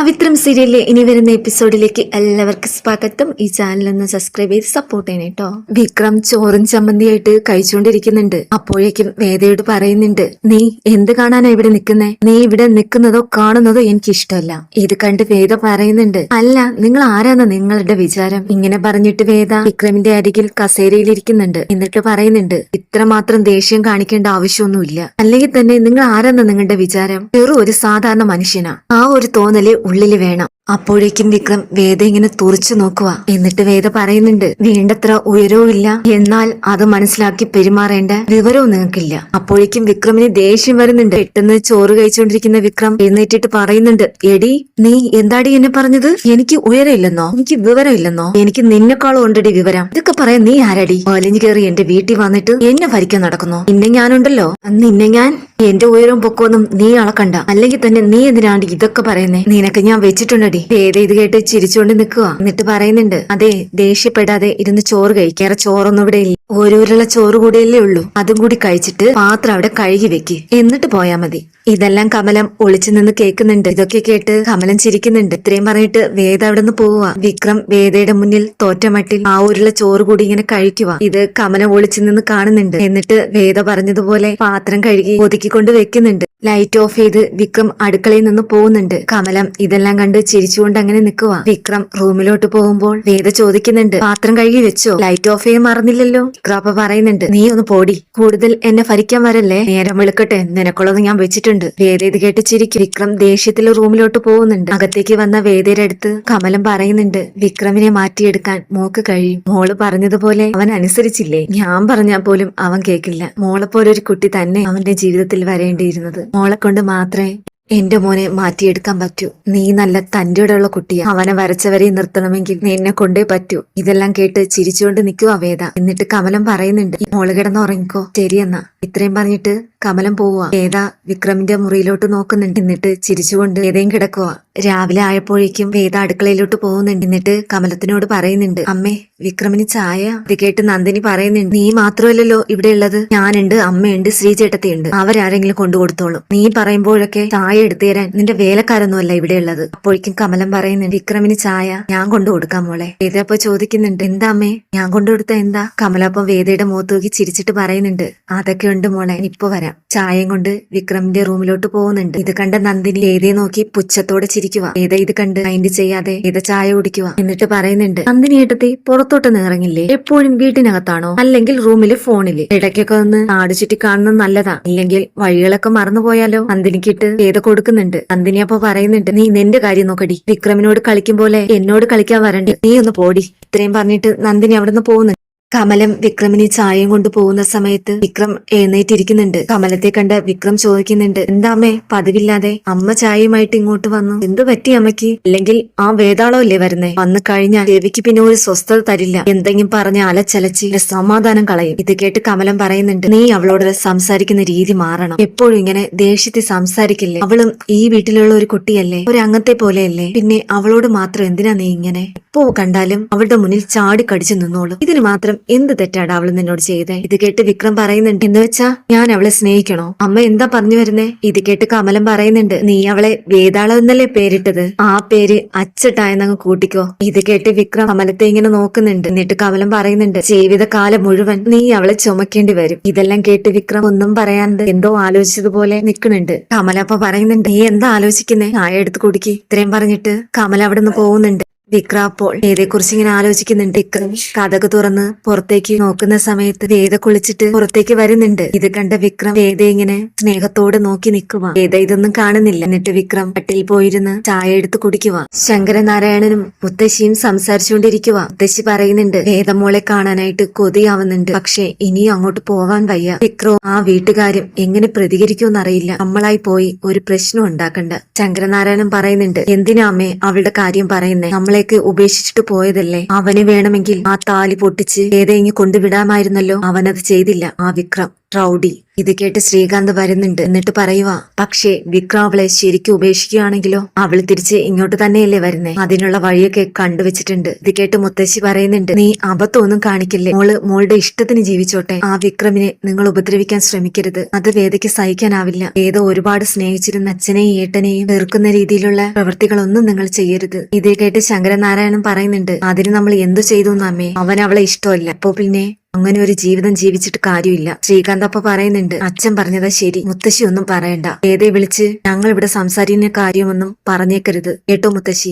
പവിത്രം സീരിയലിലെ ഇനി വരുന്ന എപ്പിസോഡിലേക്ക് എല്ലാവർക്കും സ്വാഗതം. ഈ ചാനൽ ഒന്ന് സബ്സ്ക്രൈബ് ചെയ്ത് സപ്പോർട്ട് ചെയ്യണം കേട്ടോ വിക്രം ചോറും ചമ്മന്തിയായിട്ട് കഴിച്ചുകൊണ്ടിരിക്കുന്നുണ്ട്. അപ്പോഴേക്കും വേദയോട് പറയുന്നുണ്ട് നീ എന്ത് കാണാനാ ഇവിടെ നിൽക്കുന്നേ? നീ ഇവിടെ നിൽക്കുന്നതോ കാണുന്നതോ എനിക്ക് ഇഷ്ടമല്ല ഇത് കണ്ട് വേദ പറയുന്നുണ്ട് അല്ല നിങ്ങൾ ആരാന്ന നിങ്ങളുടെ വിചാരം? ഇങ്ങനെ പറഞ്ഞിട്ട് വേദ വിക്രമിന്റെ അരികിൽ കസേരയിൽ ഇരിക്കുന്നുണ്ട് എന്നിട്ട് പറയുന്നുണ്ട് ഇത്രമാത്രം ദേഷ്യം കാണിക്കേണ്ട ആവശ്യമൊന്നുമില്ല. അല്ലെങ്കിൽ തന്നെ നിങ്ങൾ ആരാന്ന നിങ്ങളുടെ വിചാരം? വെറും ഒരു സാധാരണ മനുഷ്യനാ. ആ ഒരു തോന്നൽ ഉള്ളിൽ വേണം. അപ്പോഴേക്കും വിക്രം വേദ ഇങ്ങനെ തുറച്ചു നോക്കുക എന്നിട്ട് വേദ പറയുന്നുണ്ട് വേണ്ടത്ര ഉയരവും ഇല്ല എന്നാൽ അത് മനസ്സിലാക്കി പെരുമാറേണ്ട വിവരവും നിങ്ങൾക്കില്ല. അപ്പോഴേക്കും വിക്രമിന് ദേഷ്യം വരുന്നുണ്ട്. പെട്ടെന്ന് ചോറ് കഴിച്ചുകൊണ്ടിരിക്കുന്ന വിക്രം എഴുന്നേറ്റിട്ട് പറയുന്നുണ്ട് എടി നീ എന്താടി എന്നെ പറഞ്ഞത്? എനിക്ക് ഉയരമില്ലെന്നോ? എനിക്ക് വിവരമില്ലെന്നോ? എനിക്ക് നിന്നെക്കാളും ഉണ്ടടി വിവരം. ഇതൊക്കെ പറയാൻ നീ ആരടി? വലിഞ്ഞു കയറി എന്റെ വീട്ടിൽ വന്നിട്ട് എന്നെ ഭരിക്കാൻ നടക്കുന്നു. നിന്നെ ഞാനുണ്ടല്ലോ? നിന്നെ ഞാൻ? എന്റെ ഉയരവും പൊക്കമൊന്നും നീ അളക്കണ്ട അല്ലെങ്കിൽ തന്നെ നീ എന്തിനാണ്ട് ഇതൊക്കെ പറയുന്നേ? നിനക്ക് ഞാൻ വെച്ചിട്ടുണ്ടടി. വേദ ഇത് കേട്ട് ചിരിച്ചുകൊണ്ട് നിൽക്കുക എന്നിട്ട് പറയുന്നുണ്ട് അതെ ദേഷ്യപ്പെടാതെ ഇരുന്ന് ചോറ് കഴിക്കാറ് ചോറൊന്നും ഇവിടെ ഇല്ല. ഓരോരുള്ള ചോറ് കൂടിയല്ലേ ഉള്ളൂ. അതും കൂടി കഴിച്ചിട്ട് പാത്രം അവിടെ കഴുകി വെക്ക്. എന്നിട്ട് പോയാ മതി. ഇതെല്ലാം കമലം ഒളിച്ചു നിന്ന് കേൾക്കുന്നുണ്ട്. ഇതൊക്കെ കേട്ട് കമലം ചിരിക്കുന്നുണ്ട്. ഇത്രയും പറഞ്ഞിട്ട് വേദ അവിടെ നിന്ന് പോവുക വിക്രം വേദയുടെ മുന്നിൽ തോറ്റമട്ടിൽ ആ ഊരുള്ള ചോറ് കൂടി ഇങ്ങനെ കഴിക്കുക ഇത് കമലം ഒളിച്ചു നിന്ന് കാണുന്നുണ്ട്. എന്നിട്ട് വേദ പറഞ്ഞതുപോലെ പാത്രം കഴുകി ഒതുക്കിക്കൊണ്ട് വെക്കുന്നുണ്ട്. ലൈറ്റ് ഓഫ് ചെയ്ത് വിക്രം അടുക്കളയിൽ നിന്ന് പോകുന്നുണ്ട്. കമലം ഇതെല്ലാം കണ്ട് ചിരിച്ചുകൊണ്ട് അങ്ങനെ നിൽക്കുക വിക്രം റൂമിലോട്ട് പോകുമ്പോൾ വേദ ചോദിക്കുന്നുണ്ട് പാത്രം കഴുകി വെച്ചോ? ലൈറ്റ് ഓഫ് ചെയ്യാൻ മറന്നില്ലല്ലോ? വിക്രം അപ്പൊ പറയുന്നുണ്ട് നീ ഒന്ന് പോടി. കൂടുതൽ എന്നെ ഭരിക്കാൻ വരല്ലേ? നേരം വിളിക്കട്ടെ. നിനക്കുള്ളത് ഞാൻ വെച്ചിട്ടുണ്ട്. വേദ ഇത് കേട്ട് ചിരിക്കും വിക്രം ദേഷ്യത്തിൽ റൂമിലോട്ട് പോകുന്നുണ്ട്. അകത്തേക്ക് വന്ന വേദയുടെ അടുത്ത് കമലം പറയുന്നുണ്ട് വിക്രമിനെ മാറ്റിയെടുക്കാൻ മോക്ക് കഴിയും. മോൾ പറഞ്ഞതുപോലെ അവൻ അനുസരിച്ചില്ലേ? ഞാൻ പറഞ്ഞാൽ പോലും അവൻ കേൾക്കില്ല. മോളെപ്പോലൊരു കുട്ടി തന്നെ അവന്റെ ജീവിതത്തിൽ വരേണ്ടിയിരുന്നത്. മോളെ കൊണ്ട് മാത്രമേ എന്റെ മോനെ മാറ്റിയെടുക്കാൻ പറ്റൂ. നീ നല്ല തന്റെ ഉള്ള കുട്ടിയാ. അവനെ വരച്ചവരെ നിർത്തണമെങ്കിൽ നീ എന്നെ കൊണ്ടേ പറ്റൂ. ഇതെല്ലാം കേട്ട് ചിരിച്ചുകൊണ്ട് നിൽക്കുവാ വേദ. എന്നിട്ട് കമലം പറയുന്നുണ്ട് "ഈ മോൾ കിടന്ന് ഉറങ്ങിക്കോ. ശരിയെന്നാ. ഇത്രയും പറഞ്ഞിട്ട് കമലം പോവുക വേദ വിക്രമിന്റെ മുറിയിലോട്ട് നോക്കുന്നുണ്ട്. എന്നിട്ട് ചിരിച്ചുകൊണ്ട് വേദയും കിടക്കുക രാവിലെ ആയപ്പോഴേക്കും വേദ അടുക്കളയിലോട്ട് പോകുന്നുണ്ട്. എന്നിട്ട് കമലത്തിനോട് പറയുന്നുണ്ട് അമ്മേ വിക്രമിന് ചായ? ഇത് കേട്ട് നന്ദിനി പറയുന്നുണ്ട് നീ മാത്രമല്ലല്ലോ ഇവിടെ ഉള്ളത്. ഞാനുണ്ട് അമ്മയുണ്ട് ശ്രീചേട്ടത്തിയുണ്ട്. അവരാരെങ്കിലും കൊണ്ടു കൊടുത്തോളും. നീ പറയുമ്പോഴൊക്കെ ചായ എടുത്തു തരാൻ നിന്റെ വേലക്കാരൊന്നുമല്ല ഇവിടെ ഉള്ളത്. അപ്പോഴേക്കും കമലം പറയുന്നുണ്ട് വിക്രമിന് ചായ ഞാൻ കൊണ്ടു കൊടുക്കാം മോളെ. വേദ അപ്പൊ ചോദിക്കുന്നുണ്ട് എന്താ അമ്മേ? ഞാൻ കൊണ്ടു കൊടുത്ത എന്താ? കമല വേദയുടെ മുഖത്ത് നോക്കി ചിരിച്ചിട്ട് പറയുന്നുണ്ട് അതൊക്കെ ഉണ്ട് മോളെ. ഇപ്പൊ വരാം. ചായയും കൊണ്ട് വിക്രമിന്റെ റൂമിലോട്ട് പോകുന്നുണ്ട്. ഇത് കണ്ട നന്ദിനി ഏതേ നോക്കി പുച്ഛത്തോടെ ചിരിക്കുക ഏത ഇത് കണ്ട് മൈൻഡ് ചെയ്യാതെ ഏത ചായ കുടിക്കുക എന്നിട്ട് പറയുന്നുണ്ട് നന്ദിനി ഏട്ടത്തി പുറത്തോട്ട് ഇറങ്ങില്ലേ? എപ്പോഴും വീട്ടിനകത്താണോ? അല്ലെങ്കിൽ റൂമിൽ ഫോണിൽ ഇടയ്ക്കൊക്കെ ഒന്ന് നാട് ചുറ്റി കാണുന്നത് നല്ലതാ. ഇല്ലെങ്കിൽ വഴികളൊക്കെ മറന്നുപോയാലോ നന്ദിനിക്കിട്ട് ഏത് കൊടുക്കുന്നുണ്ട്. നന്ദിനി അപ്പൊ പറയുന്നുണ്ട് നീ നിന്റെ കാര്യം നോക്കടി. വിക്രമിനോട് കളിക്കും പോലെ എന്നോട് കളിക്കാൻ വരണ്ടേ? നീ ഒന്ന് പോടി. ഇത്രയും പറഞ്ഞിട്ട് നന്ദിനി അവിടുന്ന് പോകുന്നുണ്ട് കമലം വിക്രമിന് ചായയും കൊണ്ട് പോകുന്ന സമയത്ത് വിക്രം എഴുന്നേറ്റിരിക്കുന്നുണ്ട്. കമലത്തെ കണ്ട് വിക്രം ചോദിക്കുന്നുണ്ട് എന്താ അമ്മേ പതിവില്ലാതെ അമ്മ ചായയുമായിട്ട് ഇങ്ങോട്ട് വന്നു. എന്ത് പറ്റി അമ്മയ്ക്ക്? അല്ലെങ്കിൽ ആ വേതാളമല്ലേ വരുന്നേ? വന്നു കഴിഞ്ഞാൽ രവിക്ക് പിന്നെ ഒരു സ്വസ്ഥത തരില്ല. എന്തെങ്കിലും പറഞ്ഞ് അലച്ചലച്ച് സമാധാനം കളയും. ഇത് കേട്ട് കമലം പറയുന്നുണ്ട് നീ അവളോട് സംസാരിക്കുന്ന രീതി മാറണം. എപ്പോഴും ഇങ്ങനെ ദേഷ്യത്തിൽ സംസാരിക്കില്ലേ? അവളും ഈ വീട്ടിലുള്ള ഒരു കുട്ടിയല്ലേ? ഒരു അംഗത്തെ പോലെയല്ലേ? പിന്നെ അവളോട് മാത്രം എന്തിനാ നീ ഇങ്ങനെ? എപ്പോ കണ്ടാലും അവളുടെ മുന്നിൽ ചാടി കടിച്ചു നിന്നോളും. ഇതിന് മാത്രം എന്ത് തെറ്റാണ് അവൾ നിന്നോട് ചെയ്തേ? ഇത് കേട്ട് വിക്രം പറയുന്നുണ്ട്. എന്ന് വെച്ചാ ഞാൻ അവളെ സ്നേഹിക്കണോ? അമ്മ എന്താ പറഞ്ഞു വരുന്നേ? ഇത് കേട്ട് കമലം പറയുന്നുണ്ട്. നീ അവളെ വേതാളം എന്നല്ലേ പേരിട്ടത്? ആ പേര് അച്ചട്ടായെന്നങ്ങ് കൂട്ടിക്കോ. ഇത് കേട്ട് വിക്രം കമലത്തെ ഇങ്ങനെ നോക്കുന്നുണ്ട്. എന്നിട്ട് കമലം പറയുന്നുണ്ട് ജീവിതകാലം മുഴുവൻ നീ അവളെ ചുമക്കേണ്ടി വരും. ഇതെല്ലാം കേട്ട് വിക്രം ഒന്നും പറയാണ്ട് എന്തോ ആലോചിച്ചതുപോലെ നിൽക്കുന്നുണ്ട് കമല അപ്പൊ പറയുന്നുണ്ട് നീ എന്താ ആലോചിക്കുന്നേ? ചായ എടുത്ത് കുടുക്കി. ഇത്രയും പറഞ്ഞിട്ട് കമല അവിടെ നിന്ന് പോകുന്നുണ്ട്. വിക്ര അപ്പോൾ വേദയെക്കുറിച്ച് ഇങ്ങനെ ആലോചിക്കുന്നുണ്ട്. വിക്രം കഥക് തുറന്ന് പുറത്തേക്ക് നോക്കുന്ന സമയത്ത് വേദ കുളിച്ചിട്ട് പുറത്തേക്ക് വരുന്നുണ്ട്. ഇത് കണ്ട വിക്രം വേദ ഇങ്ങനെ സ്നേഹത്തോടെ നോക്കി നിൽക്കുക വേദ ഇതൊന്നും കാണുന്നില്ല. എന്നിട്ട് വിക്രം കട്ടിൽ പോയിരുന്ന് ചായ എടുത്ത് കുടിക്കുക ശങ്കരനാരായണനും മുത്തശ്ശിയും സംസാരിച്ചുകൊണ്ടിരിക്കുക മുത്തശ്ശി പറയുന്നുണ്ട് വേദമോളെ കാണാനായിട്ട് കൊതിയാവുന്നുണ്ട്. പക്ഷെ ഇനിയും അങ്ങോട്ട് പോവാൻ വയ്യ. വിക്രോ ആ വീട്ടുകാരും എങ്ങനെ പ്രതികരിക്കുമെന്നറിയില്ല. നമ്മളായി പോയി ഒരു പ്രശ്നം ഉണ്ടാക്കണ്ട. ശങ്കരനാരായണൻ പറയുന്നുണ്ട് എന്തിനാമേ അവളുടെ കാര്യം പറയുന്നേ? നമ്മളെയൊക്കെ ഉപേക്ഷിച്ചിട്ട് പോയതല്ലേ? അവന് വേണമെങ്കിൽ ആ താലി പൊട്ടിച്ച് ഏതെങ്കിലും കൊണ്ടുവിടാമായിരുന്നല്ലോ അവനത് ചെയ്തില്ല. ആ വിക്രം. റൗഡി. ഇത് കേട്ട് ശ്രീകാന്ത് വരുന്നുണ്ട്. എന്നിട്ട് പറയുവാ പക്ഷേ വിക്രം അവളെ ശരിക്കും ഉപേക്ഷിക്കുകയാണെങ്കിലോ? അവൾ തിരിച്ച് ഇങ്ങോട്ട് തന്നെയല്ലേ വരുന്നേ? അതിനുള്ള വഴിയൊക്കെ കണ്ടുവച്ചിട്ടുണ്ട്. ഇത് കേട്ട് മുത്തശ്ശി പറയുന്നുണ്ട് നീ അബദ്ധമൊന്നും കാണിക്കില്ലേ? മോൾ മോളുടെ ഇഷ്ടത്തിന് ജീവിച്ചോട്ടെ. ആ വിക്രമിനെ നിങ്ങൾ ഉപദ്രവിക്കാൻ ശ്രമിക്കരുത്. അത് വേദയ്ക്ക് സഹിക്കാനാവില്ല. ഏതോ ഒരുപാട് സ്നേഹിച്ചിരുന്ന അച്ഛനെയും ഏട്ടനെയും വെറുക്കുന്ന രീതിയിലുള്ള പ്രവൃത്തികളൊന്നും നിങ്ങൾ ചെയ്യരുത്. ഇത് കേട്ട് ശങ്കരനാരായണൻ പറയുന്നുണ്ട് അതിന് നമ്മൾ എന്തു ചെയ്തു എന്നമ്മേ അവൻ അവളെ ഇഷ്ടമല്ല. അപ്പോ പിന്നെ അങ്ങനെ ഒരു ജീവിതം ജീവിച്ചിട്ട് കാര്യമില്ല. ശ്രീകാന്ത് അപ്പ പറയുന്നുണ്ട് അച്ഛൻ പറഞ്ഞതാ ശരി മുത്തശ്ശി ഒന്നും പറയണ്ട. ഏതെ വിളിച്ച്? ഞങ്ങൾ ഇവിടെ സംസാരിക്കുന്ന കാര്യമൊന്നും പറഞ്ഞേക്കരുത്. കേട്ടോ മുത്തശ്ശി.